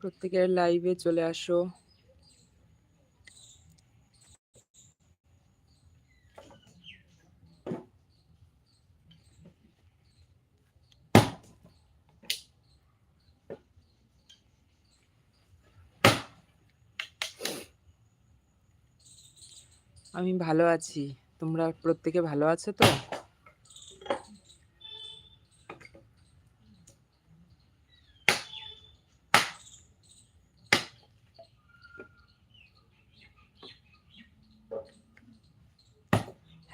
প্রত্যেকের লাইভে চলে আসো। আমি ভালো আছি। তোমরা প্রত্যেকে ভালো আছো তো?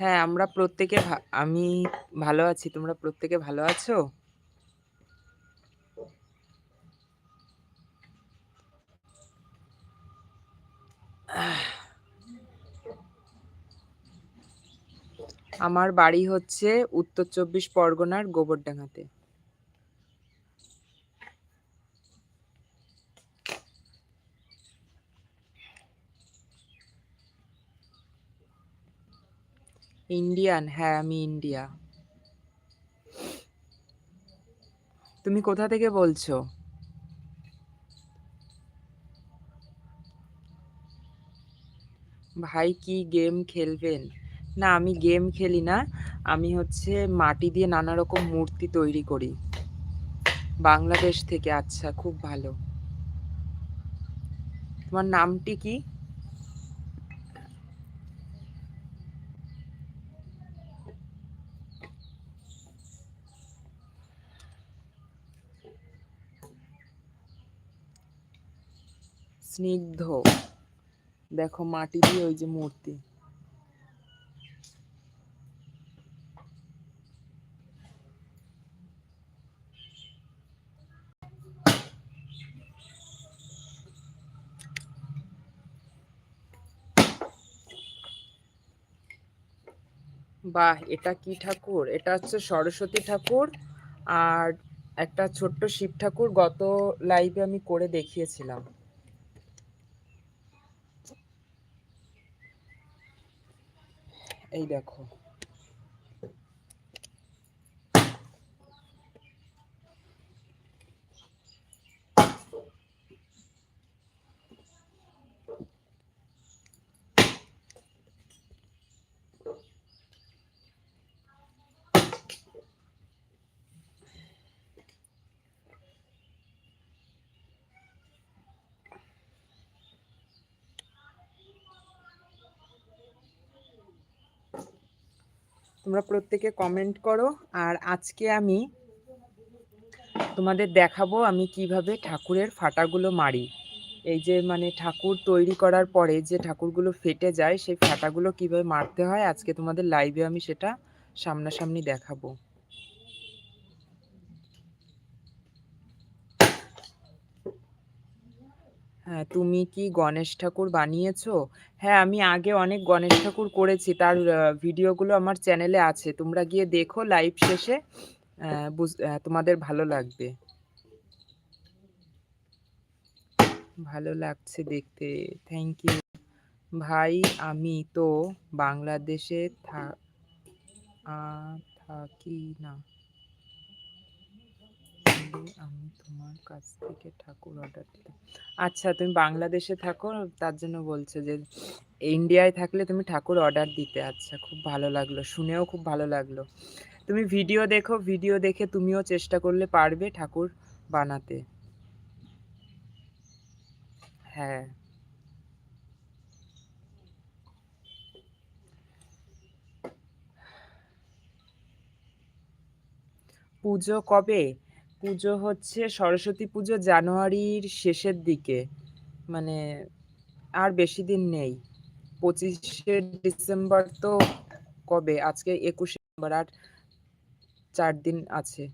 হ্যাঁ আমরা প্রত্যেকে আমি ভালো আছি। তোমরা প্রত্যেকে ভালো আছো? আমার বাড়ি হচ্ছে উত্তর চব্বিশ পরগনার গোবরডাঙ্গাতে। ইন্ডিয়ান হ্যাঁ আমি ইন্ডিয়া তুমি কোথা থেকে বলছো? ভাই, কি গেম খেলবেন? না, আমি গেম খেলি না। আমি হচ্ছে মাটি দিয়ে নানা রকম মূর্তি তৈরি করি। বাংলাদেশ থেকে আচ্ছা খুব ভালো। তোমার নামটি কি? স্নিগ্ধ। দেখো মাটি দিয়ে ওই যে মূর্তি। বাহ, এটা কি ঠাকুর? এটা হচ্ছে সরস্বতী ঠাকুর আর একটা ছোট্ট শিব ঠাকুর। গত লাইভে আমি করে দেখিয়েছিলাম। এই দেখো। তোমরা প্রত্যেকে কমেন্ট করো। আর আজকে আমি তোমাদের দেখাবো আমি কীভাবে ঠাকুরের ফাটাগুলো মারি। এই যে মানে ঠাকুর তৈরি করার পরে যে ঠাকুরগুলো ফেটে যায়, সেই ফাটাগুলো কীভাবে মারতে হয়, আজকে তোমাদের লাইভে আমি সেটা সামনাসামনি দেখাবো। হ্যাঁ তুমি কি গণেশ ঠাকুর বানিয়েছো? হ্যাঁ আমি আগে অনেক গণেশ ঠাকুর করেছি। তার ভিডিওগুলো আমার চ্যানেলে আছে। তোমরা গিয়ে দেখো লাইভ শেষে। বুঝ- তোমাদের ভালো লাগবে। ভালো লাগছে দেখতে। থ্যাংক ইউ ভাই, আমি তো বাংলাদেশে থাকি না। তাহলে আমি তোমার কাছ থেকে ঠাকুর অর্ডার দিতাম আচ্ছা তুমি বাংলাদেশে থাকো, তার জন্য বলছো যে ইন্ডিয়ায় থাকলে তুমি ঠাকুর অর্ডার দিতে। আচ্ছা খুব ভালো লাগল, শুনেও খুব ভালো লাগল। তুমি ভিডিও দেখো ভিডিও দেখে তুমিও চেষ্টা করলে পারবে ঠাকুর বানাতে। হ্যাঁ। পুজো কবে? পুজো হচ্ছে সরস্বতী পুজো জানুয়ারির শেষের দিকে। মানে আর বেশি দিন নেই। পঁচিশে ডিসেম্বর তো কবে? আজকে একুশে ডিসেম্বর, আর চার দিন আছে।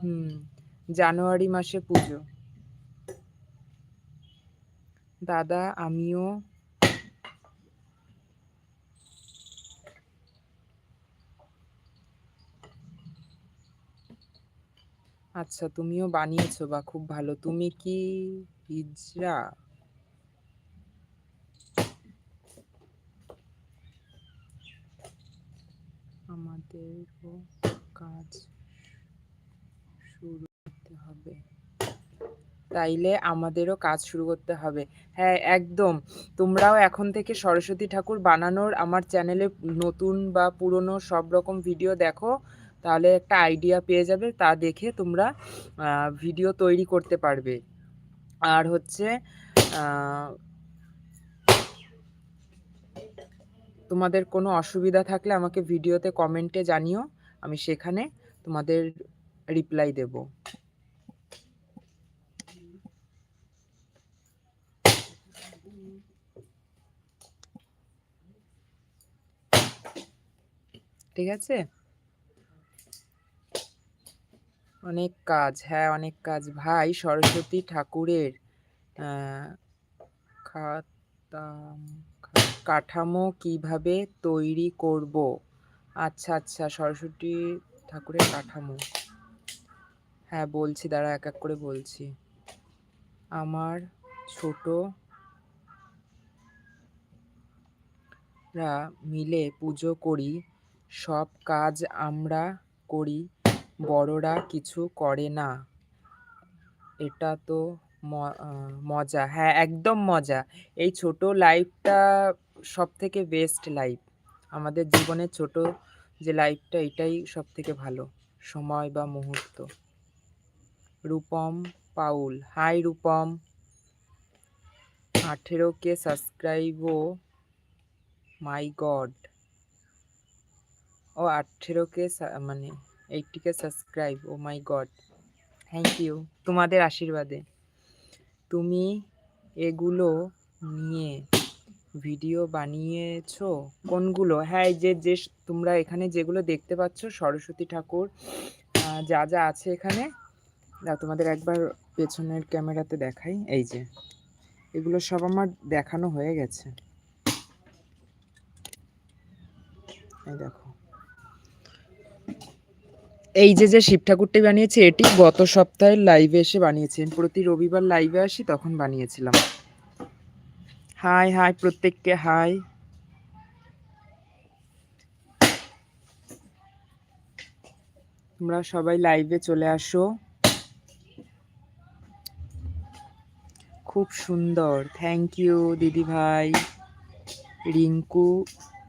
হুম, জানুয়ারি মাসে পুজো। দাদা, আমিও আচ্ছা তুমিও বানিয়েছো বা খুব ভালো। তুমি কি হিজড়া? আমাদেরও কাজ শুরু করতে হবে। তাইলে আমাদেরও কাজ শুরু করতে হবে। হ্যাঁ একদম। তোমরাও এখন থেকে সরস্বতী ঠাকুর বানানোর আমার চ্যানেলে নতুন বা পুরনো সব রকম ভিডিও দেখো। তাহলে একটা আইডিয়া পেয়ে যাবে, তা দেখে তোমরা ভিডিও তৈরি করতে পারবে। আর হচ্ছে তোমাদের কোনো অসুবিধা থাকলে আমাকে ভিডিওতে কমেন্টে জানিও, আমি সেখানে তোমাদের রিপ্লাই দেব। ঠিক আছে? অনেক কাজ হ্যাঁ অনেক কাজ। ভাই, সরস্বতী ঠাকুরের কাঠামো কীভাবে তৈরি করব? আচ্ছা আচ্ছা সরস্বতী ঠাকুরের কাঠামো। হ্যাঁ বলছি, দাঁড়া, এক এক করে বলছি। আমার ছোট রা মিলে পুজো করি, সব কাজ আমরা করি বড়রা কিছু করে না। এটা তো মজা। হ্যাঁ একদম মজা। এই ছোট লাইফটা সব থেকে বেস্ট লাইফ আমাদের জীবনের ছোট যে লাইফটা এটাই সব থেকে ভালো। সময় বা মুহূর্ত। রূপম পাউল। হাই রূপম। আঠেরো কে সাবস্ক্রাইবও মাই গড ও, আঠেরো কে মানে eighty K subscribe, oh my god. Thank you. তোমাদের আশীর্বাদে। তুমি এগুলো নিয়ে ভিডিও বানিয়েছো? কোনগুলো? হ্যাঁ যে যে তোমরা এখানে যেগুলো দেখতে পাচ্ছ, সরস্বতী ঠাকুর যা যা আছে এখানে তোমাদের একবার পেছনের ক্যামেরাতে দেখাই। এই যে, এগুলো সব আমার দেখানো হয়ে গেছে। এই দেখো। এই যে যে শিব ঠাকুরটি বানিয়েছি, এটি গত সপ্তাহের লাইভে এসে বানিয়েছেন প্রতি রবিবার লাইভে আসি, তখন বানিয়েছিলাম। হাই হাই প্রত্যেককে, হাই। তোমরা সবাই লাইভে চলে আসো। খুব সুন্দর। থ্যাংক ইউ দিদি ভাই, রিঙ্কু,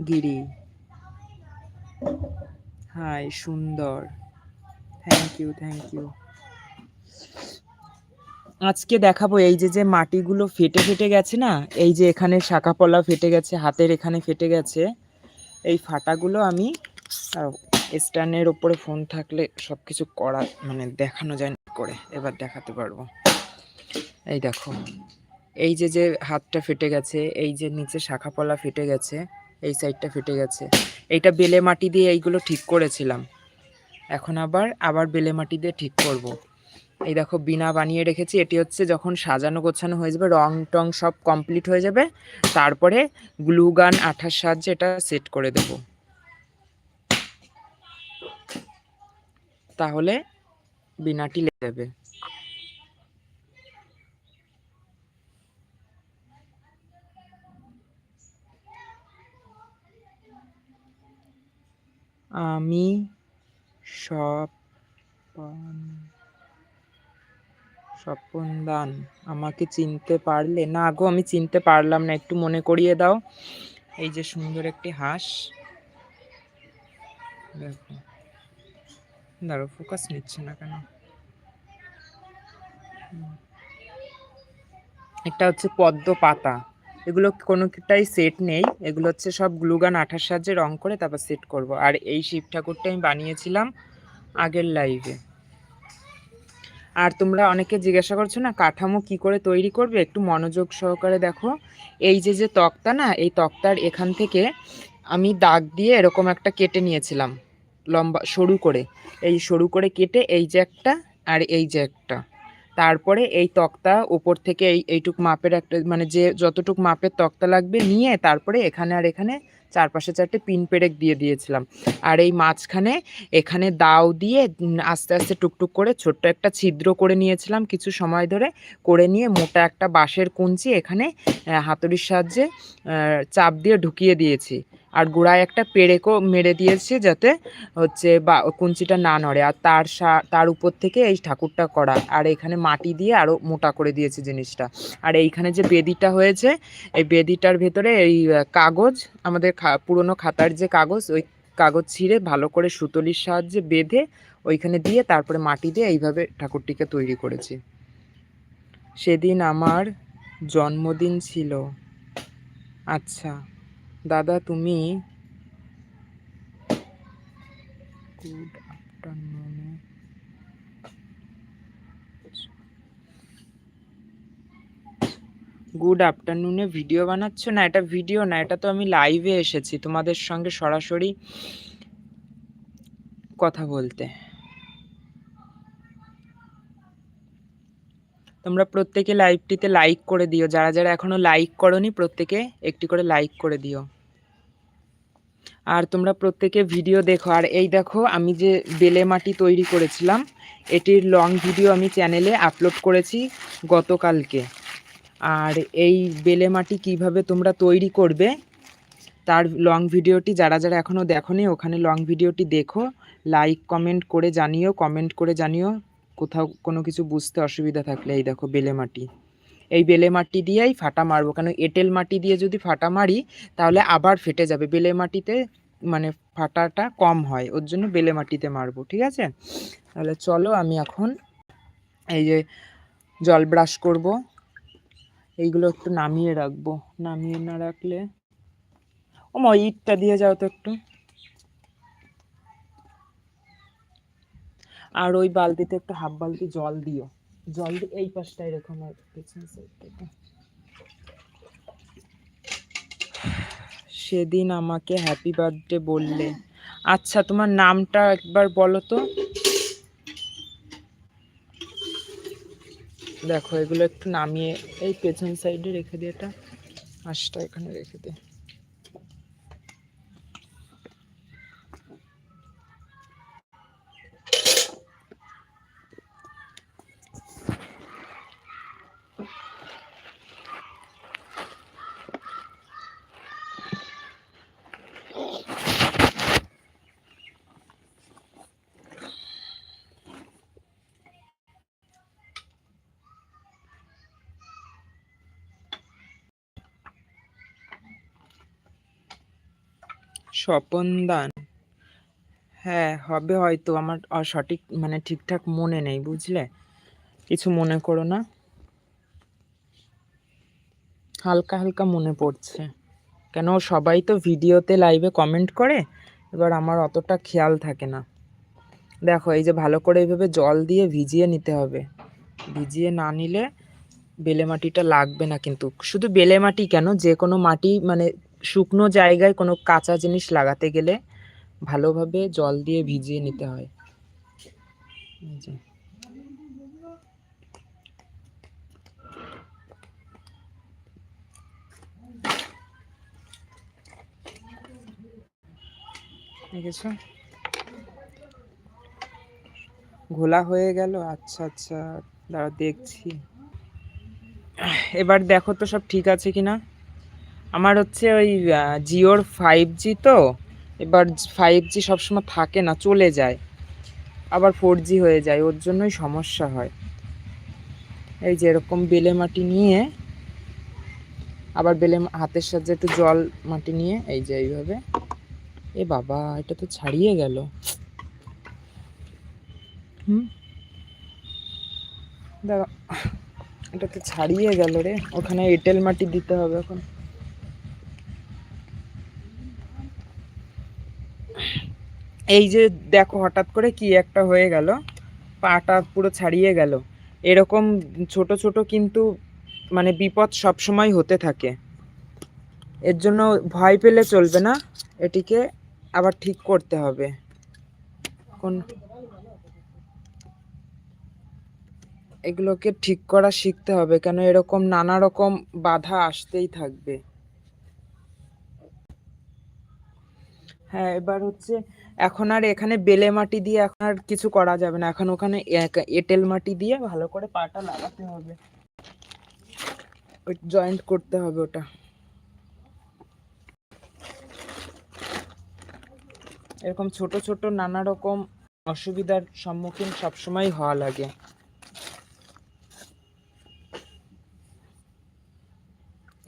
গিরি। হাই, সুন্দর। থ্যাংক ইউ থ্যাংক ইউ আজকে দেখাবো এই যে যে মাটিগুলো ফেটে ফেটে গেছে না, এই যে এখানে শাখা পলা ফেটে গেছে, হাতের এখানে ফেটে গেছে, এই ফাটাগুলো আমি স্ট্যান্ডের ওপরে ফোন থাকলে সব কিছু করা মানে দেখানো যায় না করে, এবার দেখাতে পারব। এই দেখো, এই যে যে হাতটা ফেটে গেছে, এই যে নিচে শাখা পলা ফেটে গেছে, এই সাইডটা ফেটে গেছে, এইটা বেলে মাটি দিয়ে এইগুলো ঠিক করেছিলাম। এখন আবার আবার বেলে মাটি দিয়ে ঠিক করব। এই দেখো, বিনা বানিয়ে রেখেছি। এটি হচ্ছে যখন সাজানো গোছানো হয়ে যাবে, রং টং সব কমপ্লিট হয়ে যাবে, তারপরে গ্লু গান আঠার সাহায্যে এটা সেট করে দেব। তাহলে বিনাটি লেগে যাবে। আমি সব স্বপনদান আমাকে চিনতে পারলে? না গো, আমি চিনতে পারলাম না, একটু মনে করিয়ে দাও। এই যে সুন্দর একটি হাঁস। দেখো। দাঁড়ো ফোকাস নিচ্ছে না কেন? একটা হচ্ছে পদ্ম পাতা। এগুলো কোনোটাই সেট নেই। এগুলো হচ্ছে সব গ্লুগান আঠার সাহায্যে রং করে তারপর সেট করব। আর এই শিব ঠাকুরটা আমি বানিয়েছিলাম আগের লাইভে আর তোমরা অনেকে জিজ্ঞাসা করছ না, কাঠামো কি করে তৈরি করবে? একটু মনোযোগ সহকারে দেখো। এই যে যে তক্তা না, এই তক্তার এখান থেকে আমি দাগ দিয়ে এরকম একটা কেটে নিয়েছিলাম, লম্বা, সরু করে। এই সরু করে কেটে এই যে একটা আর এই যে একটা। তারপরে এই তক্তা ওপর থেকে এই, এইটুক মাপের একটা মানে যে, যতটুক মাপের তক্তা লাগবে নিয়ে তারপরে এখানে আর এখানে চারপাশে চারটে পিন পেরেক দিয়ে দিয়েছিলাম। আর এই মাঝখানে এখানে দাও দিয়ে আস্তে আস্তে টুকটুক করে ছোট্ট একটা ছিদ্র করে নিয়েছিলাম কিছু সময় ধরে। করে নিয়ে মোটা একটা বাঁশের কুঞ্চি এখানে হাতুড়ির সাহায্যে চাপ দিয়ে ঢুকিয়ে দিয়েছি। আর গোড়ায় একটা পেরেকও মেরে দিয়েছে যাতে হচ্ছে বা কুঞ্চিটা না নড়ে। আর তার তার উপর থেকে এই ঠাকুরটা করা। আর এখানে মাটি দিয়ে আরও মোটা করে দিয়েছে জিনিসটা। আর এইখানে যে বেদিটা হয়েছে, এই বেদিটার ভেতরে এই কাগজ, আমাদের পুরনো খাতার যে কাগজ, ওই কাগজ ছিঁড়ে ভালো করে সুতলির সাহায্যে বেঁধে ওইখানে দিয়ে তারপরে মাটি দিয়ে এইভাবে ঠাকুরটিকে তৈরি করেছি। সেদিন আমার জন্মদিন ছিল। আচ্ছা। দাদা, তুমি গুড আফটারনুনে গুড আফটারনুনে ভিডিও বানাচ্ছ? না, এটা ভিডিও না, এটা তো আমি লাইভে এসেছি তোমাদের সঙ্গে সরাসরি কথা বলতে। তোমরা প্রত্যেকে লাইভটিতে লাইক করে দিও। যারা যারা এখনও লাইক করনি, প্রত্যেকে একটি করে লাইক করে দিও। আর তোমরা প্রত্যেকে ভিডিও দেখো। আর এই দেখো, আমি যে বেলে মাটি তৈরি করেছিলাম, এটির লং ভিডিও আমি চ্যানেলে আপলোড করেছি গতকালকে। আর এই বেলে মাটি কীভাবে তোমরা তৈরি করবে, তার লং ভিডিওটি যারা যারা এখনও দেখোনি, ওখানে লং ভিডিওটি দেখো। লাইক কমেন্ট করে জানিও কমেন্ট করে জানিও কোথাও কোনো কিছু বুঝতে অসুবিধা থাকলে এই দেখো বেলে মাটি। এই বেলে মাটি দিয়েই ফাটা মারবো। কেন এঁটেল মাটি দিয়ে যদি ফাটা মারি, তাহলে আবার ফেটে যাবে। বেলে মাটিতে মানে ফাটাটা কম হয়, ওর জন্য বেলে মাটিতে মারবো, ঠিক আছে? তাহলে চলো আমি এখন এই যে জল ব্রাশ করব। এইগুলো একটু নামিয়ে রাখব। নামিয়ে না রাখলে ও ইটটা দিয়ে যাও তো একটু। আর ওই বালতিতে একটু হাফ বালতি জল দিও। জল দিয়ে এই পাশটায় রেখো আমার পেছন সেদিন আমাকে হ্যাপি বার্থডে বললে। আচ্ছা তোমার নামটা একবার বলো তো। দেখো, এগুলো একটু নামিয়ে এই পেছন সাইডে রেখে দিয়ে এটা হাঁসটা এখানে রেখে দিয়ে স্বপন দান। হ্যাঁ হবে হয়তো। আমার সঠিক মানে ঠিকঠাক মনে নেই, বুঝলে? কিছু মনে করো না। হালকা হালকা মনে পড়ছে। কেন, সবাই তো ভিডিওতে লাইভে কমেন্ট করে, এবার আমার অতটা খেয়াল থাকে না। দেখো, এই যে ভালো করে এইভাবে জল দিয়ে ভিজিয়ে নিতে হবে। ভিজিয়ে না নিলে বেলে মাটিটা লাগবে না কিন্তু। শুধু বেলে মাটি কেন? যে কোনো মাটি মানে শুকনো জায়গায় কোনো কাঁচা জিনিস লাগাতে গেলে ভালোভাবে জল দিয়ে ভিজিয়ে নিতে হয়। ঘোলা হয়ে গেল। আচ্ছা আচ্ছা দাঁড়া দেখছি। এবার দেখো তো সব ঠিক আছে কি না আমার হচ্ছে ওই জিওর ফাইভ জি তো, এবার ফাইভ জি সবসময় থাকে না, চলে যায়। আবার ফোর জি হয়ে যায়, ওর জন্যই সমস্যা হয়। এই যে এরকম বেলে মাটি নিয়ে, আবার বেলে হাতের সাহায্যে একটু জল মাটি নিয়ে, এই যে এইভাবে। এ বাবা, এটা তো ছাড়িয়ে গেল। হুম? এটা তো ছাড়িয়ে গেল রে। ওখানে এঁটেল মাটি দিতে হবে এখন। এই যে দেখো, হঠাৎ করে কি একটা হয়ে গেল, পাটা পুরো ছাড়িয়ে গেল। এরকম ছোট ছোট কিন্তু মানে বিপদ সব সময় হতে থাকে। এর জন্য ভয় পেলে চলবে না, এটিকে আবার ঠিক করতে হবে। কোন এগুলোকে ঠিক করা শিখতে হবে, কেন এরকম নানা রকম বাধা আসতেই থাকবে। হ্যাঁ এবার হচ্ছে এখন আর এখানে বেলে মাটি দিয়ে এখন আর কিছু করা যাবে না। এখন ওখানে এঁটেল মাটি দিয়ে ভালো করে পাটা লাগাতে হবে। জয়েন্ট করতে হবে ওটা। এরকম ছোট ছোট নানা রকম অসুবিধার সম্মুখীন সবসময় হওয়া লাগে।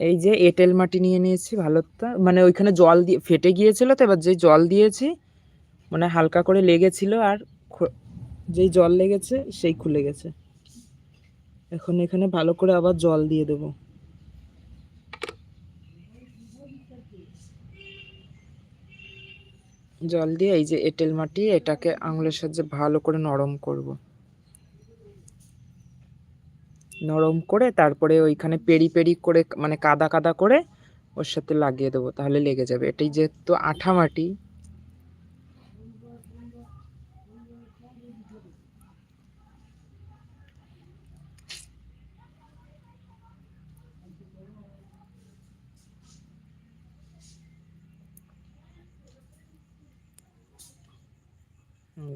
এই যে এঁটেল মাটি নিয়ে নিয়েছি ভালোটা। মানে ওইখানে জল দিয়ে, ফেটে গিয়েছিল তো, এবার যে জল দিয়েছি মানে হালকা করে লেগেছিল আর যেই জল লেগেছে সেই খুলে গেছে। এখন এখানে ভালো করে আবার জল দিয়ে দেব। জল দিয়ে এই যে এঁটেল মাটি, এটাকে আঙুলের সাহায্যে ভালো করে নরম করব। নরম করে তারপরে ওইখানে পেরি পেরি করে মানে কাদা কাদা করে ওর সাথে লাগিয়ে দেবো, তাহলে লেগে যাবে। এটাই যেহেতু আঠা মাটি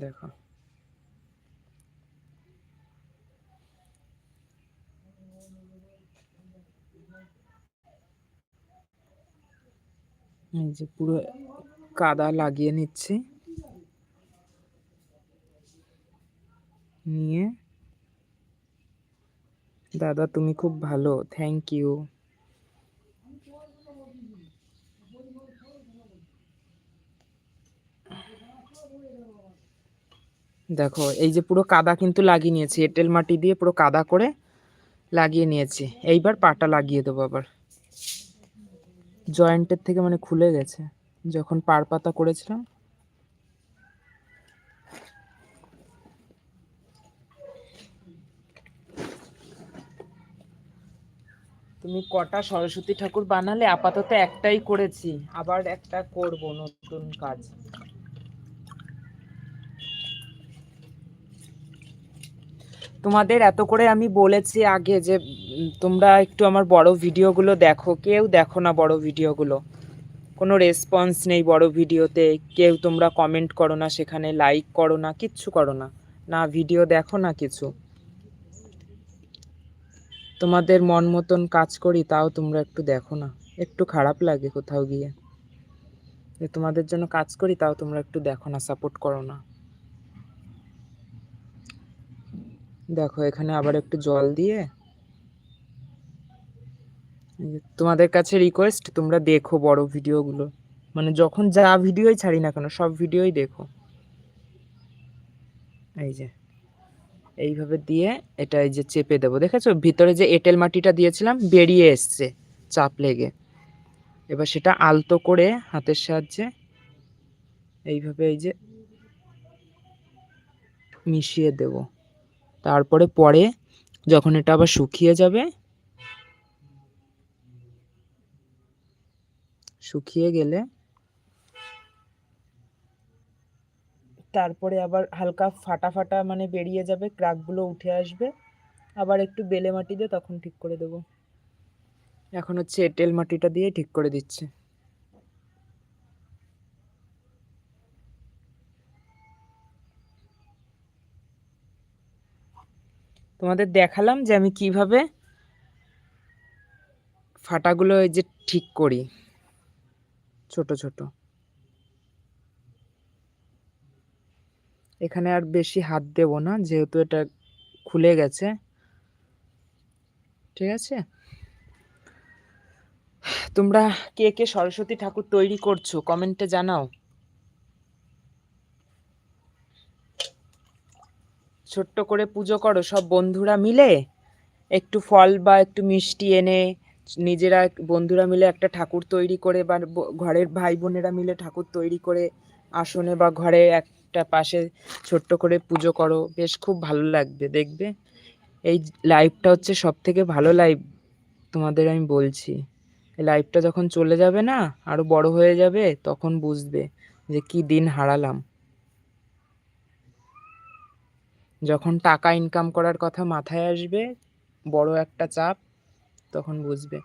দেখো এই যে পুরো কাদা লাগিয়ে নিচ্ছি। নিয়ে। দাদা, তুমি খুব ভালো থ্যাংক ইউ দেখো, এই যে পুরো কাদা কিন্তু লাগিয়ে নিয়েছি, এঁটেল মাটি দিয়ে পুরো কাদা করে লাগিয়ে নিয়েছি। এইবার পাটা লাগিয়ে দেবো আবার। জয়েন্টের থেকে মানে খুলে গেছে। যখন পার পাতা করেছিলাম। তুমি কটা সরস্বতী ঠাকুর বানালে? আপাতত একটাই করেছি। আবার একটা করব নতুন কাজ। তোমাদের এত করে আমি বলেছি আগে যে তোমরা একটু আমার বড় ভিডিওগুলো দেখো। কেউ দেখো না বড় ভিডিওগুলো। কোনো রেসপন্স নেই বড় ভিডিওতে। কেউ তোমরা কমেন্ট করো না, সেখানে লাইক করো না, কিচ্ছু করো না। না ভিডিও দেখো না কিছু। তোমাদের মন মতন কাজ করি, তাও তোমরা একটু দেখো না। একটু খারাপ লাগে কোথাও গিয়ে। তোমাদের জন্য কাজ করি, তাও তোমরা একটু দেখো না সাপোর্ট করো না। দেখো, এখানে আবার একটু জল দিয়ে তোমাদের কাছে রিকোয়েস্ট তোমরা দেখো বড় ভিডিওগুলো। মানে যখন যা ভিডিওই ছাড়ি না কেন, সব ভিডিওই দেখো। এই যে, এইভাবে দিয়ে এটা এই যে চেপে দেবো। দেখেছ? ভিতরে যে এঁটেল মাটিটা দিয়েছিলাম, বেরিয়ে এসছে চাপ লেগে। এবার সেটা আলতো করে হাতের সাহায্যে এইভাবে এই যে মিশিয়ে দেব। তারপরে পরে যখন এটা আবার শুকিয়ে যাবে, শুকিয়ে গেলে তারপরে আবার হালকা ফাটা ফাটা মানে বেরিয়ে যাবে, ক্রাকগুলো উঠে আসবে। আবার একটু বেলে মাটি দিয়ে তখন ঠিক করে দেব। এখন হচ্ছে এঁটেল মাটিটা দিয়ে ঠিক করে দিচ্ছে। তোমাদের দেখালাম যে আমি কীভাবে ফাটাগুলো এই যে ঠিক করি। ছোট ছোট। এখানে আর বেশি হাত দেব না, যেহেতু এটা খুলে গেছে। ঠিক আছে? তোমরা কে কে সরস্বতী ঠাকুর তৈরি করছ? কমেন্টে জানাও। ছোট্ট করে পুজো করো, সব বন্ধুরা মিলে একটু ফল বা একটু মিষ্টি এনে নিজেরা বন্ধুরা মিলে একটা ঠাকুর তৈরি করে বা ঘরের ভাই বোনেরা মিলে ঠাকুর তৈরি করে আসনে বা ঘরে একটা পাশে ছোট্ট করে পুজো করো, বেশ খুব ভালো লাগবে দেখবে। এই লাইভটা হচ্ছে সব থেকে ভালো লাইভ তোমাদের আমি বলছি। এই লাইভটা যখন চলে যাবে না আরও বড় হয়ে যাবে, তখন বুঝবে যে কি দিন হারালাম। যখন টাকা ইনকাম করার কথা মাথায় আসবে, বড় একটা চাপ, তখন বুঝবে।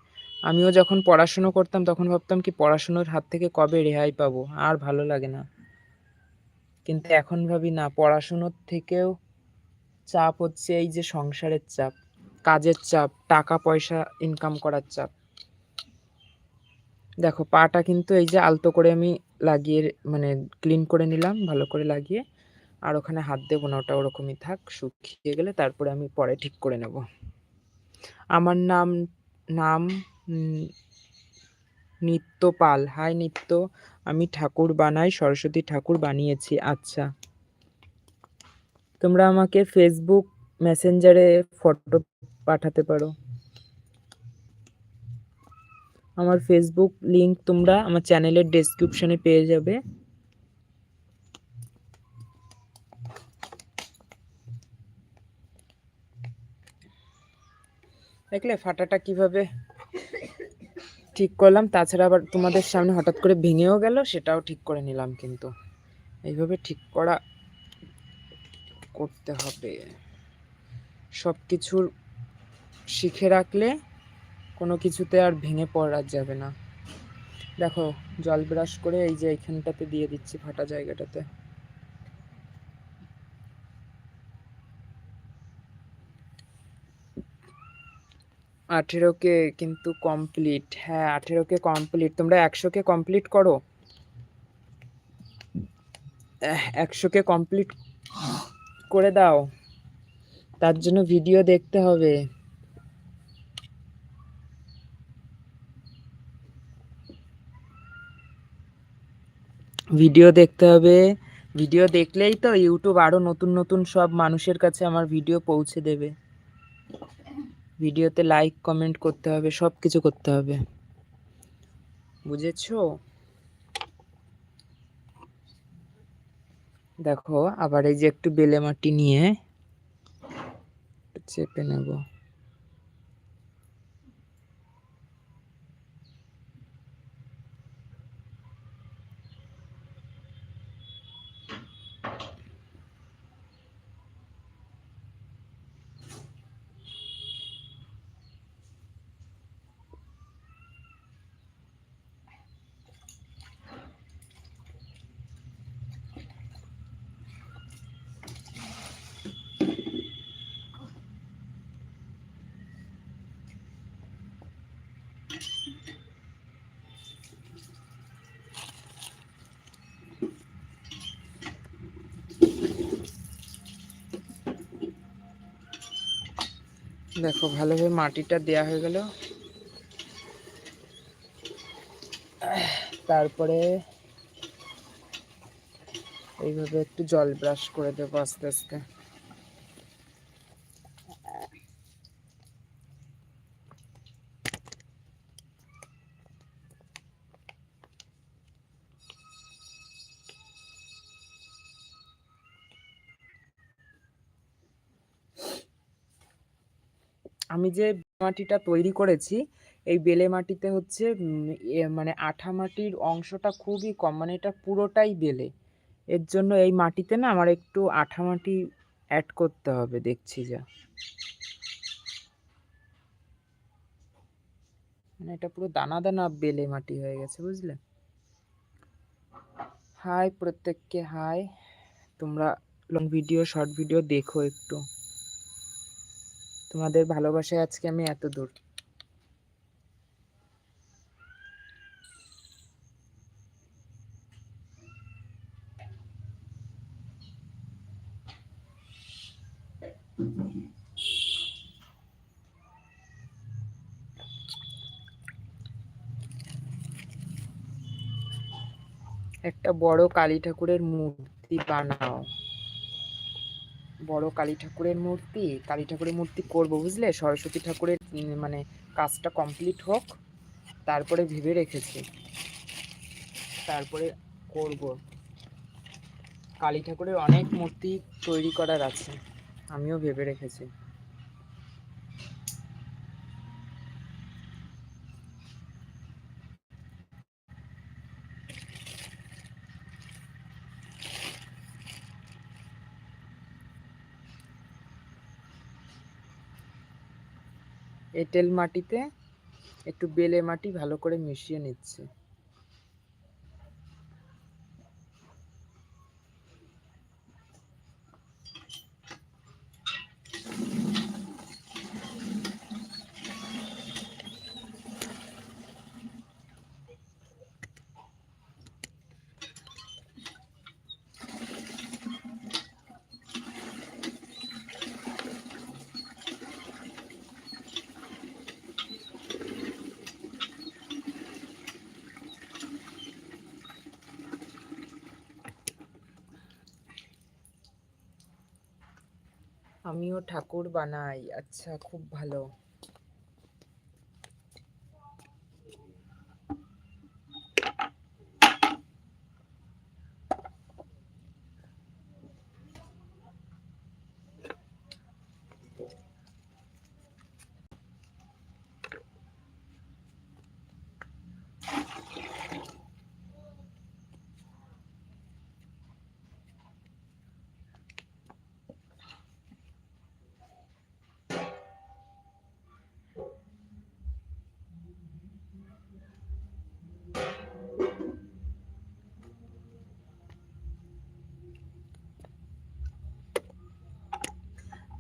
আমিও যখন পড়াশুনো করতাম, তখন ভাবতাম কি পড়াশুনোর হাত থেকে কবে রেহাই পাবো? আর ভালো লাগে না। কিন্তু এখন ভাবি না, পড়াশুনোর থেকেও চাপ হচ্ছে এই যে সংসারের চাপ, কাজের চাপ টাকা পয়সা ইনকাম করার চাপ। দেখো, পাটা কিন্তু এই যে আলতো করে আমি লাগিয়ে মানে ক্লিন করে নিলাম, ভালো করে লাগিয়ে আর ওখানে হাত দেবো না, ওটা ওরকমই থাক, শুকিয়ে গেলে তারপরে আমি পরে ঠিক করে নেব। আমার নাম নাম নিত্য পাল হাই নিত্য, আমি ঠাকুর বানাই, সরস্বতী ঠাকুর বানিয়েছি। আচ্ছা। তোমরা আমাকে ফেসবুক মেসেঞ্জারে ফটো পাঠাতে পারো। আমার ফেসবুক লিংক তোমরা আমার চ্যানেলের ডেসক্রিপশনে পেয়ে যাবে। দেখলে ফাটাটা কীভাবে ঠিক করলাম, তাছাড়া আবার তোমাদের সামনে হঠাৎ করে ভেঙেও গেল, সেটাও ঠিক করে নিলাম কিন্তু। এইভাবে ঠিক করা করতে হবে। সব কিছুর শিখে রাখলে কোনো কিছুতে আর ভেঙে পড়া যাবে না। দেখো, জল ব্রাশ করে এই যে এইখানটাতে দিয়ে দিচ্ছি ফাটা জায়গাটাতে। আঠেরোকে কিন্তু কমপ্লিট হ্যাঁ আঠেরোকে কমপ্লিট তোমরা একশোকে কমপ্লিট করো। একশোকে কমপ্লিট করে দাও। তার জন্য ভিডিও দেখতে হবে। ভিডিও দেখতে হবে। ভিডিও দেখলেই তো ইউটিউব আরও নতুন নতুন সব মানুষের কাছে আমার ভিডিও পৌঁছে দেবে। ভিডিওতে লাইক কমেন্ট করতে হবে সব কিছু করতে হবে। বুঝেছ? দেখো, আবার এই যে একটু বেলে মাটি নিয়ে চেপে নেব। দেখো, ভালোভাবে মাটিটা দেয়া হয়ে গেল। তারপরে এইভাবে একটু জল ব্রাশ করে দেবো আস্তে আস্তে। আমি যে মাটিটা তৈরি করেছি, এই বেলে মাটিতে হচ্ছে মানে আঠা মাটির অংশটা খুবই কম মানে এটা পুরোটাই বেলে। এর জন্য এই মাটিতে না আমার একটু আঠা মাটি অ্যাড করতে হবে, দেখছি যা। মানে এটা পুরো দানা দানা বেলে মাটি হয়ে গেছে, বুঝলে? হাই প্রত্যেককে হাই তোমরা লং ভিডিও শর্ট ভিডিও দেখো একটু। তোমাদের ভালোবাসায় আজকে আমি এত দূর। একটা বড় কালী ঠাকুরের মূর্তি বানাও। বড় কালী ঠাকুরের মূর্তি, কালী ঠাকুরের মূর্তি করব বুঝলে? সরস্বতী ঠাকুরের মানে কাজটা কমপ্লিট হোক, তারপরে ভেবে রেখেছি। তারপরে করব। কালী ঠাকুরের অনেক মূর্তি তৈরি করার আছে, আমিও ভেবে রেখেছি। এঁটেল মাটিতে একটু বেলে মাটি ভালো করে মিশিয়ে নিচ্ছে আমিও ঠাকুর বানাই আচ্ছা খুব ভালো।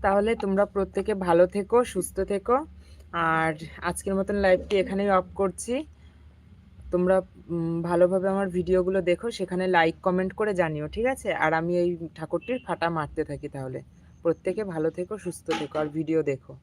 তাহলে তোমরা প্রত্যেকে ভালো থেকো, সুস্থ থেকো। আর আজকের মতন লাইভটি এখানেই অফ করছি। তোমরা ভালোভাবে আমার ভিডিওগুলো দেখো, সেখানে লাইক কমেন্ট করে জানিও, ঠিক আছে? আর আমি এই ঠাকুরটির ফাটা মারতে থাকি তাহলে। প্রত্যেকে ভালো থেকো, সুস্থ থেকো, আর ভিডিও দেখো।